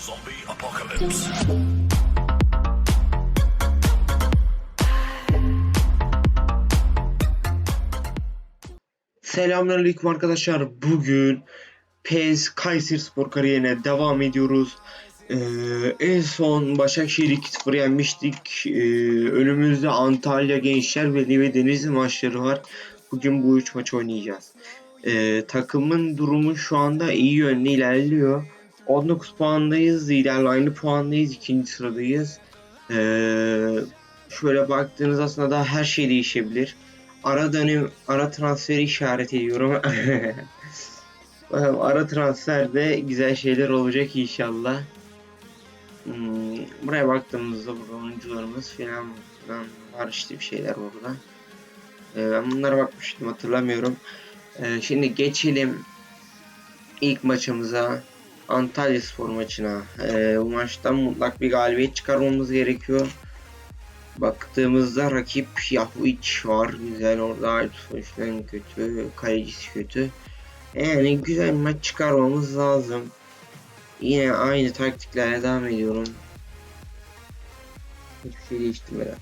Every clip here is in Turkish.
Zombie apocalypse. Selamünaleyküm arkadaşlar. Bugün PES Kayserispor kariyerine devam ediyoruz. Ee, en son Başakşehir 2-0 yenmiştik. Ee, önümüzde Antalya Gençler Birliği ve Denizli maçları var. Bugün bu üç maç oynayacağız. Ee, takımın durumu şu anda iyi yönde ilerliyor. 19 puandayız. Liderle aynı puandayız. ikinci sıradayız. Ee, şöyle baktığınız aslında daha her şey değişebilir ara dönem ara transferi işaret ediyorum. Ara transferde güzel şeyler olacak inşallah. Hmm, buraya baktığımızda burada oyuncularımız falan, falan var işte bir şeyler orada. Ee, ben bunlara bakmıştım hatırlamıyorum. Ee, şimdi geçelim ilk maçımıza. Antalya Spor maçına. Ee, bu maçtan mutlak bir galibiyet çıkarmamız gerekiyor. Baktığımızda rakip Yahuic var. Güzel orada Altuğ'un kötü. Kalecisi kötü. Yani güzel bir maç çıkarmamız lazım. Yine aynı taktiklerle devam ediyorum. Hiçbir şey değiştirmeden.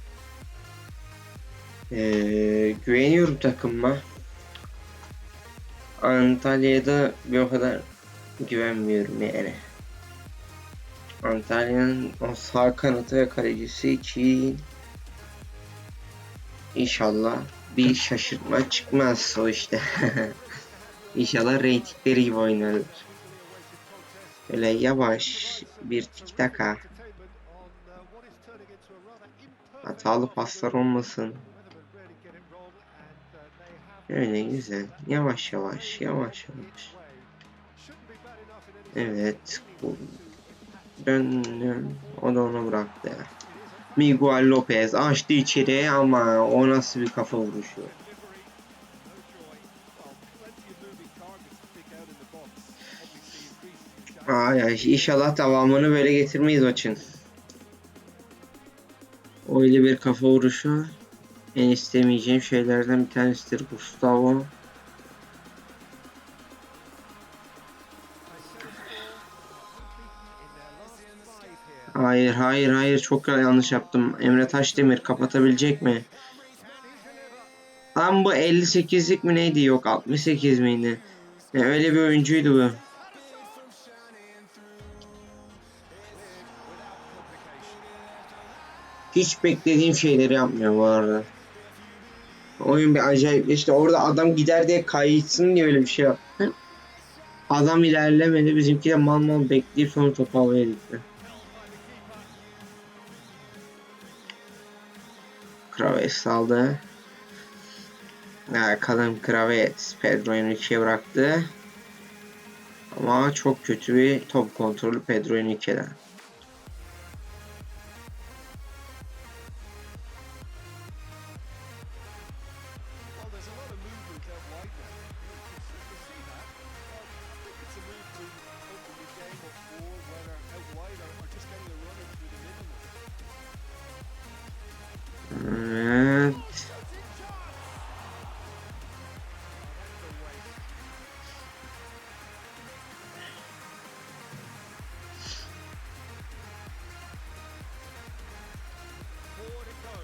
Ee, güveniyorum takımıma. Antalya'da bir o kadar güvenmiyorum yani. Antalya'nın o sağ kanatı ve kalecisi için İnşallah bir şaşırtma çıkmaz o işte. İnşallah reytingleri gibi oynarlar. Böyle yavaş bir tik taka. Hatalı paslar olmasın. Öyle güzel. Yavaş yavaş, yavaş yavaş. Evet. Döndüm. O da onu bıraktı. Miguel Lopez açtı içeriye ama o nasıl bir kafa vuruşu. Ay ay inşallah devamını böyle getirmeyiz maçın. Öyle bir kafa vuruşu en istemeyeceğim şeylerden bir tanesidir Gustavo. Hayır hayır hayır çok yanlış yaptım. Emre Taşdemir kapatabilecek mi? Tam bu 58'lik mi neydi yok 68 miydi? Yani öyle bir oyuncuydu bu. Hiç beklediğim şeyleri yapmıyor bu arada. Oyun bir acayip işte orada adam gider diye kayıtsın diye öyle bir şey yaptı. Adam ilerlemedi bizimki de mal mal bekleyip sonra topu havaya. Kraves aldı. Ha, kalın Kraves Pedro Henrique'ye bıraktı. Ama çok kötü bir top kontrolü Pedro Henrique'den.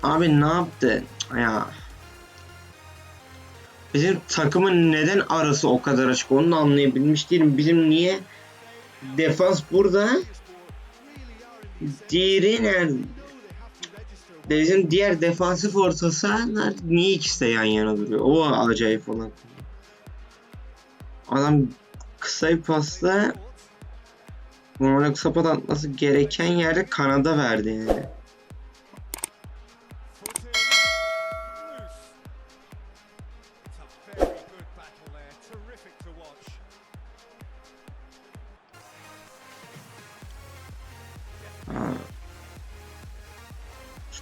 Abi ne yaptı? Ya. Bizim takımın neden arası o kadar açık onu da anlayabilmiş değilim. Bizim niye defans burada? Diğeri nerede? Bizim diğer defansif orta sahalar niye ikisi de yan yana duruyor? O acayip olan. Adam kısa bir pasla normalde kısa pas atması gereken yerde kanada verdi yani.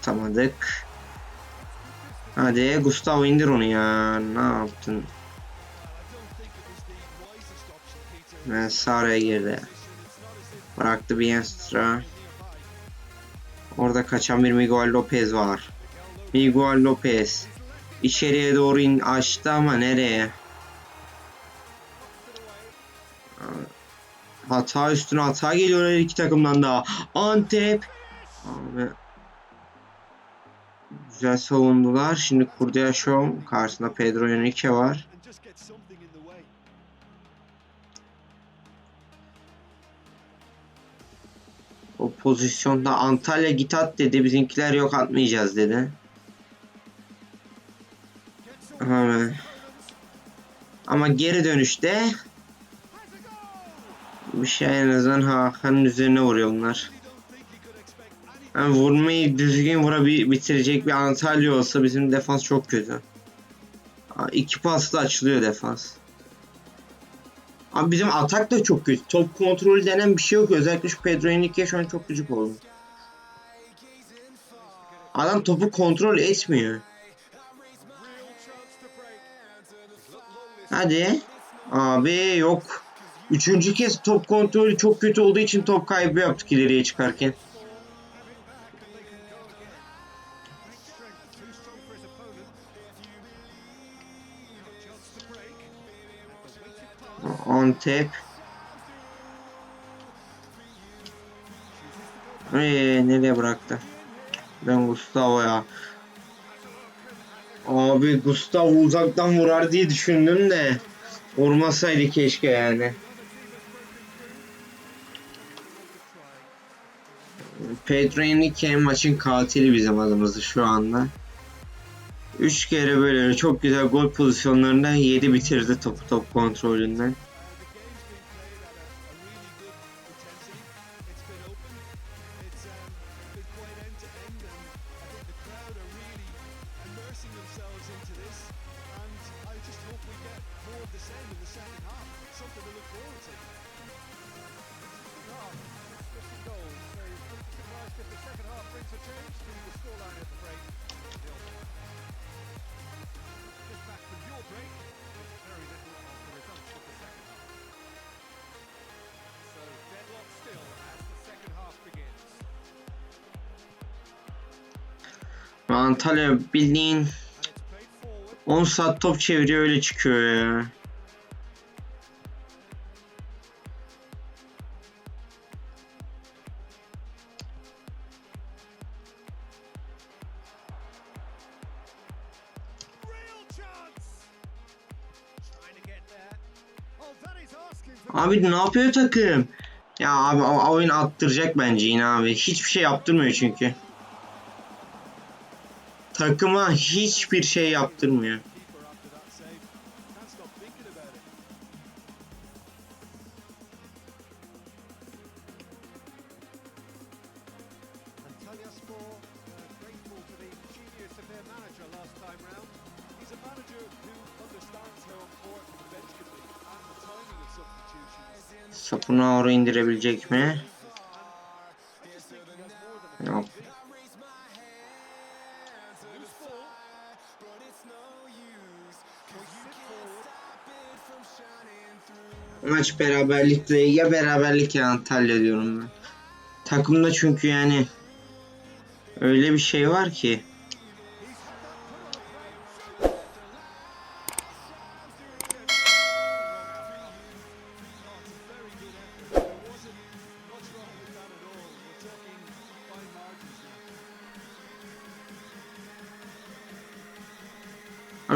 Tutamadık. Hadi Gustavo indir onu ya. Ne yaptın? Ben Sara'ya girdi. Bıraktı Bienstra. Orada kaçan bir Miguel Lopez var. Miguel Lopez. İçeriye doğru in açtı ama nereye? hata üstüne hata geliyor her iki takımdan da. Antep. Abi. Güzel savundular. Şimdi Kurdiaşov karşısında Pedro Henrique var. O pozisyonda Antalya git at dedi. Bizimkiler yok atmayacağız dedi. Hemen. Ama geri dönüşte bir şey en azından Hakan'ın üzerine vuruyor bunlar. Yani vurmayı düzgün vurabi bitirecek bir Antalya olsa bizim defans çok kötü. İki pasla açılıyor defans. Abi bizim atak da çok kötü. Top kontrolü denen bir şey yok. Özellikle şu Pedro Henrique şu an çok gıcık oldu. Adam topu kontrol etmiyor. Hadi. Abi yok. Üçüncü kez top kontrolü çok kötü olduğu için top kaybı yaptık ileriye çıkarken. Antep. Ee, nereye bıraktı? Ben Gustavo ya. Abi Gustavo uzaktan vurar diye düşündüm de vurmasaydı keşke yani. Pedro Henrique maçın katili bizim adımızda şu anda. Üç kere böyle çok güzel gol pozisyonlarında yedi bitirdi topu top kontrolünden. Antalya bildiğin It's played forward. 10 saat top çeviriyor öyle çıkıyor ya. Abi ne yapıyor takım? Ya abi oyun attıracak bence yine abi. Hiçbir şey yaptırmıyor çünkü. Takıma hiçbir şey yaptırmıyor. keeper after that save. Ball. Sit forward. Maç beraberlikte ya beraberlik ya Antalya diyorum ben. Takımda çünkü yani öyle bir şey var ki.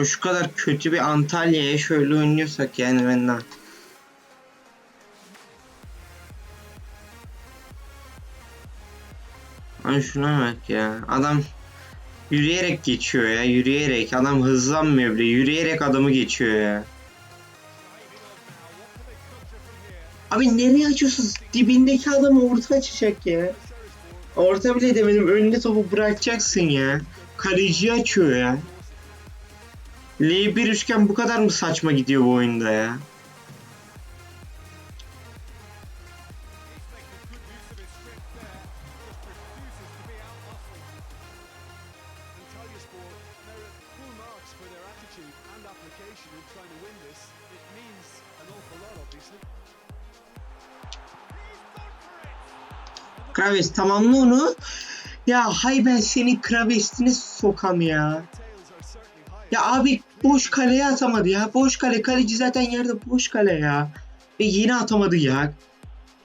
Şu kadar kötü bir Antalya'ya şöyle oynuyorsak yani ben de Ay şuna bak ya. Adam yürüyerek geçiyor ya. Yürüyerek. Adam hızlanmıyor bile. Yürüyerek adamı geçiyor ya. Abi nereye açıyorsunuz? Dibindeki adamı orta açacak ya. Orta bile demedim. Önünde topu bırakacaksın ya. Kaleciyi açıyor ya. L1 üçgen bu kadar mı saçma gidiyor bu oyunda ya? Kraves tamamla onu. Ya hay ben seni Kraves'ine sokam ya. Ya abi boş kaleye atamadı ya. Boş kale. Kaleci zaten yerde boş kale ya. Ve yine atamadı ya.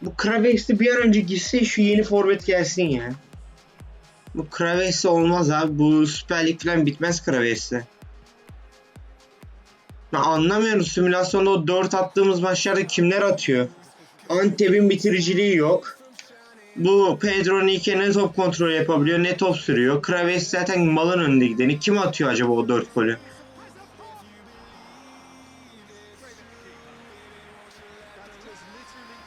Bu Kravex'te bir an önce gitse şu yeni forvet gelsin ya. Bu Kravex'te olmaz abi. Bu Süper Lig falan bitmez Kravex'te. Ben anlamıyorum simülasyonda o 4 attığımız maçlarda kimler atıyor? Antep'in bitiriciliği yok. Bu Pedro Nike ne top kontrol yapabiliyor ne top sürüyor. Kraves zaten malın önünde gideni. Kim atıyor acaba o 4 golü? That's just literally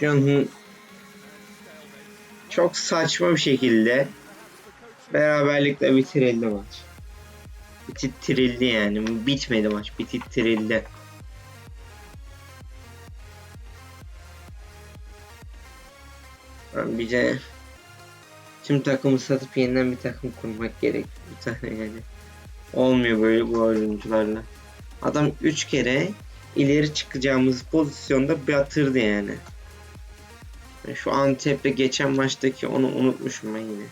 playing çok saçma bir şekilde beraberlikle bitirildi maç. Bitirtildi yani. Bitmedi maç. Bitirtildi. Yani bize tüm takımı satıp yeniden bir takım kurmak gerek. Bir yani. Olmuyor böyle bu oyuncularla. Adam 3 kere ileri çıkacağımız pozisyonda batırdı yani. Yani Şu Antep'le geçen maçtaki onu unutmuşum ben yine.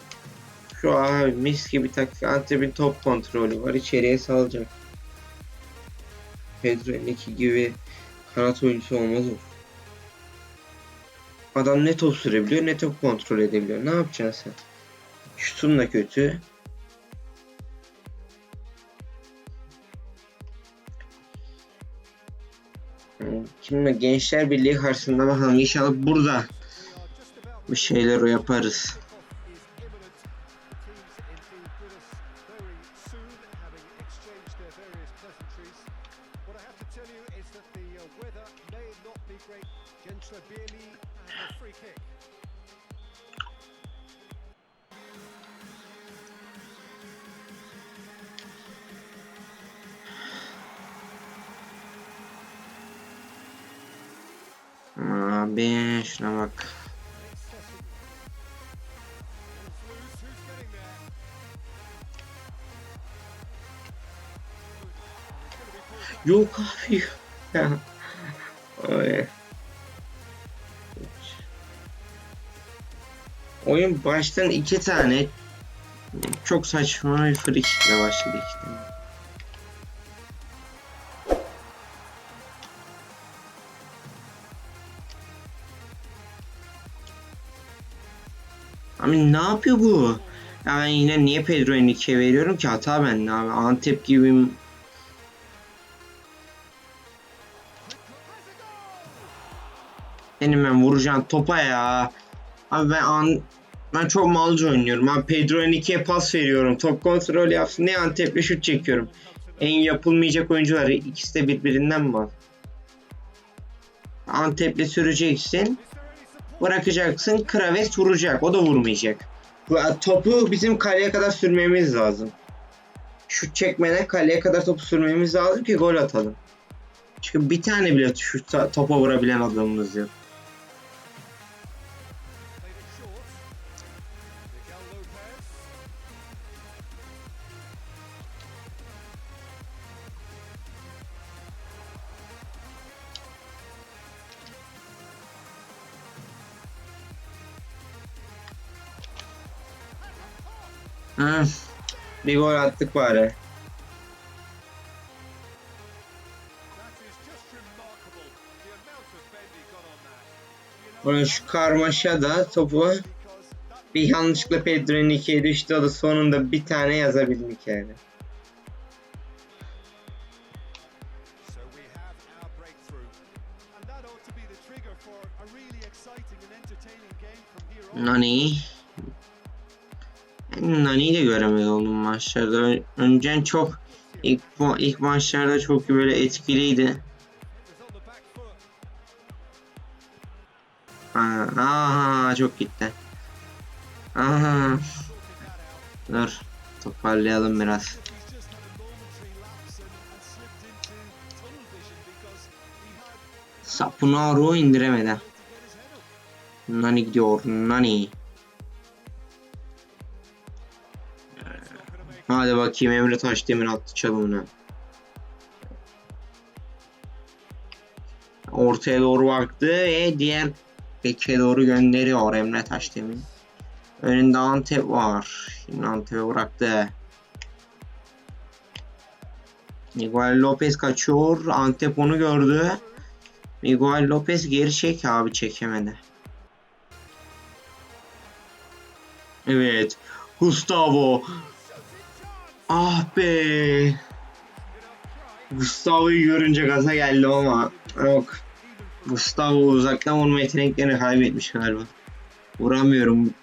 Şu abi mis gibi taktik. Antep'in top kontrolü var. içeriye salacak. Pedro Enrique gibi kanat oyuncusu olmaz o. Adam ne top sürebiliyor ne top kontrol edebiliyor. Ne yapacaksın sen? Şutun da kötü. Şimdi Gençler Birliği karşısında bakalım inşallah burada bir şeyler yaparız. is imminent. The Yok abi. Oy. Oyun baştan iki tane çok saçma bir free kickle başladı işte. Abi ne yapıyor bu? Ya ben yine niye Pedro Enrique'ye veriyorum ki hata bende abi. Antep gibi Benim ben vuracağım topa ya. Abi ben an ben çok malcı oynuyorum. Ben Pedro Enrique'ye pas veriyorum. Top kontrol yapsın diye Antep'le şut çekiyorum. En yapılmayacak oyuncular ikisi de birbirinden mal. Antep'le süreceksin. Bırakacaksın. Kraves vuracak. O da vurmayacak. Topu bizim kaleye kadar sürmemiz lazım. Şut çekmeden kaleye kadar topu sürmemiz lazım ki gol atalım. Çünkü bir tane bile şu topa vurabilen adamımız yok. Hı. Bir gol attık bari. Ulan şu karmaşa da topu bir yanlışlıkla Pedro Enrique'ye düştü. O da sonunda bir tane yazabildik yani. So maçlarda. Önceden çok ilk, ilk maçlarda çok böyle etkiliydi. Aha çok gitti. Aha. Dur. Toparlayalım biraz. He's just had a momentary Hadi bakayım Emre Taşdemir attı çalımını. Ortaya doğru baktı ve diğer beke doğru gönderiyor Emre Taşdemir. Önünde Antep var. Şimdi Antep'e bıraktı. Miguel Lopez kaçıyor. Antep onu gördü. Miguel Lopez geri çek abi çekemedi. Evet. Gustavo. Ah be. Gustavo'yu görünce gaza geldi ama yok. Gustavo uzaktan vurma yeteneklerini kaybetmiş galiba. Vuramıyorum.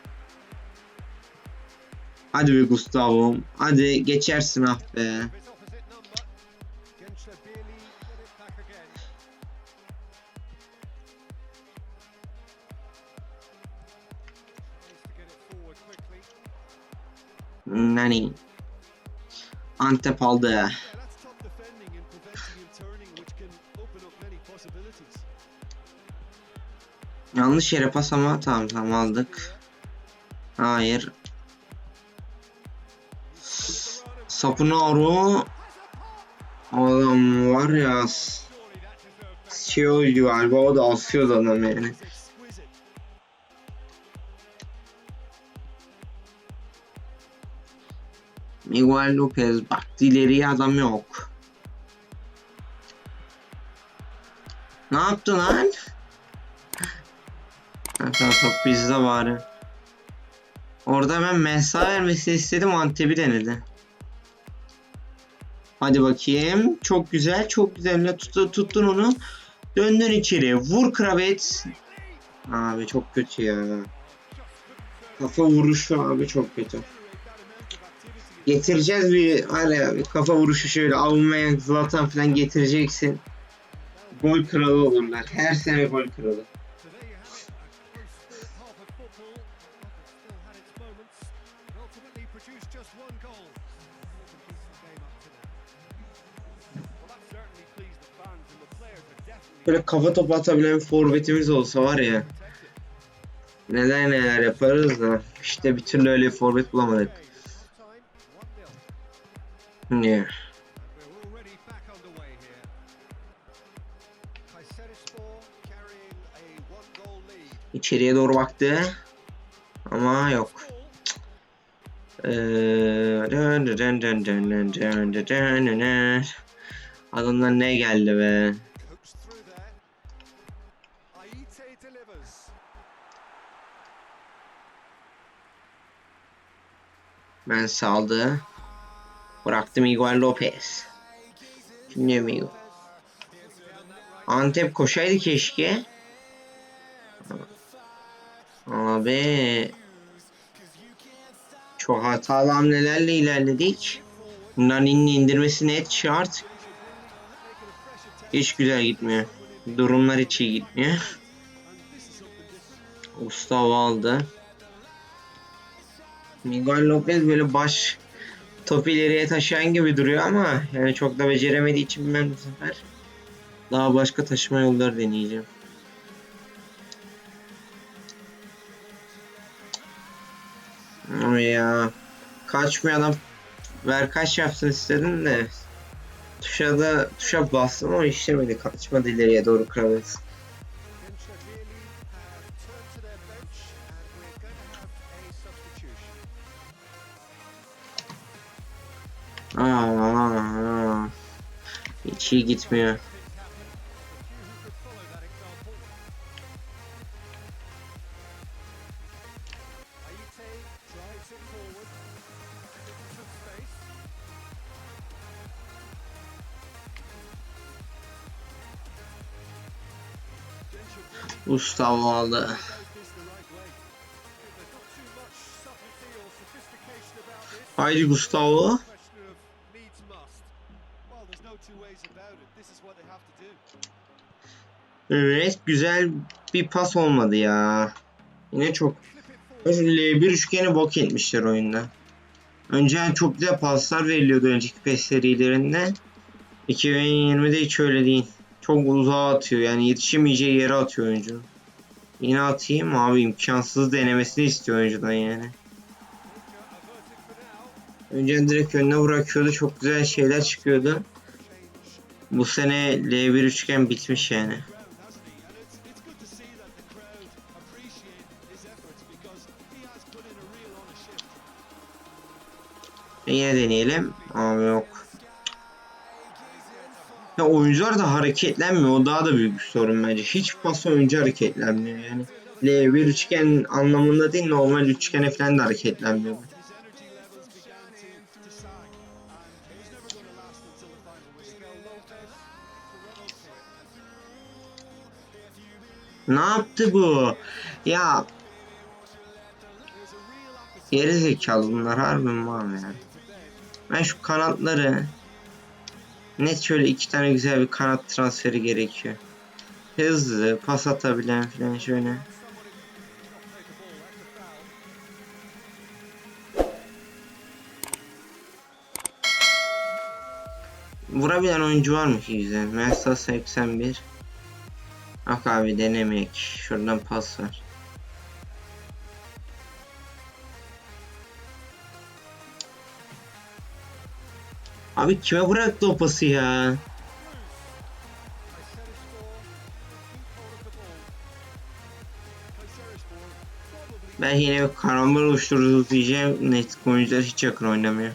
Hadi be Gustavo. Hadi geçersin ah be. Nani? Antep aldı. Yanlış yere pas ama tamam tamam aldık. Hayır. Sapunaru Adam var ya Siyoydu şey galiba o da asıyordu adam yani. Miguel Lopez baktı ileriye adam yok. Ne yaptı lan? Ha, tamam top bizde bari. Orada ben mesaj vermesini istedim Antep'i denedi. Hadi bakayım. Çok güzel, çok güzel. Ne Tut, tuttun onu. Döndün içeri. Vur Kravet. Abi çok kötü ya. Kafa vuruşu abi çok kötü getireceğiz bir hani kafa vuruşu şöyle Aubameyang, Zlatan falan getireceksin. Gol kralı olurlar. Her sene gol kralı. Böyle kafa topu atabilen forvetimiz olsa var ya. Neler neler yaparız da işte bir türlü öyle forvet bulamadık. İçeriye doğru baktı. Ama yok. Ee, Adamdan ne geldi be? Ben saldı. Bıraktım Miguel Lopez. Şimdi Miguel. Antep koşaydı keşke. Abi çok hatalı hamlelerle ilerledik. Nani'nin indirmesi net şart. Hiç güzel gitmiyor. Durumlar hiç iyi gitmiyor. Gustavo aldı. Miguel Lopez böyle baş topu ileriye taşıyan gibi duruyor ama yani çok da beceremediği için ben bu sefer daha başka taşıma yolları deneyeceğim. Ama ya kaçmıyor adam ver kaç yapsın istedim de tuşa da tuşa bastım ama işlemedi kaçmadı ileriye doğru Kravitz. hiç iyi gitmiyor. Ustav aldı. Haydi Gustavo. Güzel bir pas olmadı ya. Yine çok Flip it forward. L1 üçgeni bok etmişler oyunda. Önceden çok güzel paslar veriliyordu önceki PES serilerinde. 2020'de hiç öyle değil. Çok uzağa atıyor yani yetişemeyeceği yere atıyor oyuncu. Yine atayım abi imkansız denemesini istiyor oyuncudan yani. Önceden direkt önüne bırakıyordu çok güzel şeyler çıkıyordu. Bu sene L1 üçgen bitmiş yani. Yine deneyelim. Abi yok. Ya oyuncular da hareketlenmiyor. O daha da büyük bir sorun bence. Hiç pas oyuncu hareketlenmiyor yani. L1 üçgen anlamında değil normal üçgene falan da hareketlenmiyor. Ne yaptı bu? Ya geri zekalı bunlar harbi mi var yani? Ben şu kanatları net şöyle iki tane güzel bir kanat transferi gerekiyor. Hızlı, pas atabilen falan şöyle. Vurabilen oyuncu var mı ki güzel? Mersa 81. Bak abi denemek. Şuradan pas ver. Abi kime bıraktı o pası ya? Ben yine karambol oluştururuz diyeceğim. Net oyuncular hiç yakın oynamıyor.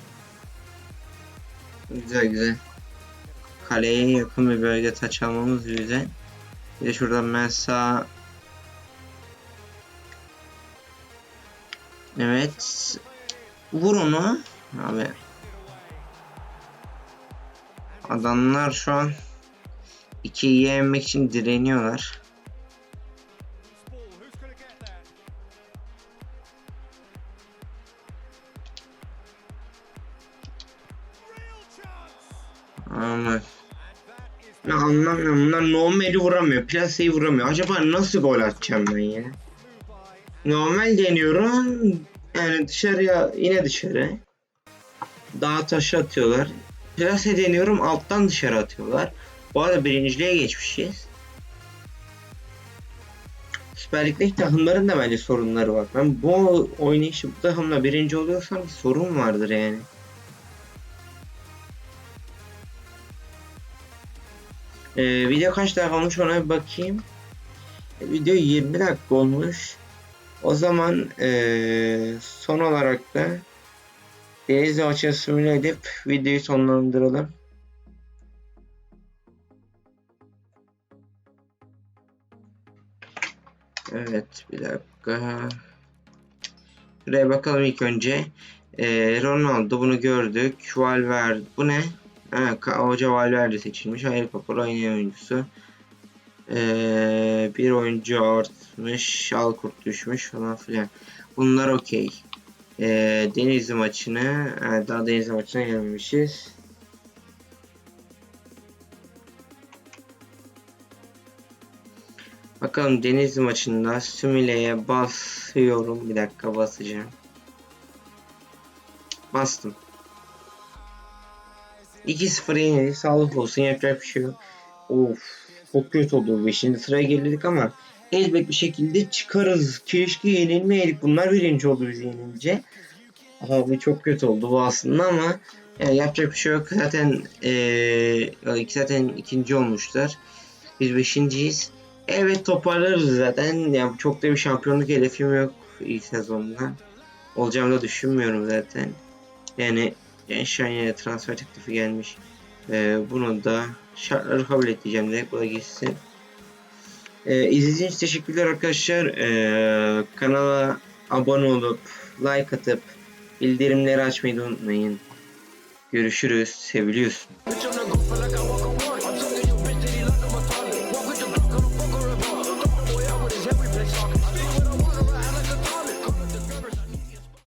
Güzel güzel. Kaleye yakın bir bölge taç almamız güzel. Bir de şuradan Mensa Evet. Vur onu. Abi. Adamlar şu an 2'yi yenmek için direniyorlar. Ama ne anlamıyorum. Bunlar normali vuramıyor. Plaseyi vuramıyor. Acaba nasıl gol atacağım ben ya? Normal deniyorum. Yani dışarıya yine dışarı. Dağa taşı atıyorlar. Plase deniyorum alttan dışarı atıyorlar. Bu arada birinciliğe geçmişiz. Süper Lig'deki takımların da bence sorunları var. Ben bu oynayışı bu takımla birinci oluyorsam sorun vardır yani. Ee, video kaç dakika olmuş ona bir bakayım. Video 20 dakika olmuş. O zaman eee, son olarak da Denizli maçını simüle edip videoyu sonlandıralım. Evet bir dakika. Şuraya bakalım ilk önce. Eee, Ronaldo bunu gördük. Valverde bu ne? Ha, Hoca Valverde seçilmiş. Hayır Papara yine oyuncusu. Ee, bir oyuncu artmış, Alkurt düşmüş falan filan. Bunlar okey. Ee, Denizli maçını, ha, daha Denizli maçına gelmemişiz. Bakalım Denizli maçında Sümüle'ye basıyorum. Bir dakika basacağım. Bastım. 2-0 yenildik. Sağlık olsun. Yapacak bir şey yok. Of. Çok kötü oldu. 5. sıraya geldik ama elbet bir şekilde çıkarız. Keşke yenilmeydik. Bunlar birinci oldu biz yenilince. Abi çok kötü oldu bu aslında ama yani yapacak bir şey yok. Zaten eee zaten ikinci olmuşlar. Biz beşinciyiz. Evet toparlarız zaten. Yani çok da bir şampiyonluk hedefim yok ilk sezonda. Olacağımı da düşünmüyorum zaten. Yani Gençler'e transfer teklifi gelmiş. Ee, bunu da şartları kabul edeceğim direkt. Bu da gitsin. Ee, izlediğiniz için teşekkürler arkadaşlar. Ee, kanala abone olup like atıp bildirimleri açmayı unutmayın. Görüşürüz. Seviliyorsun.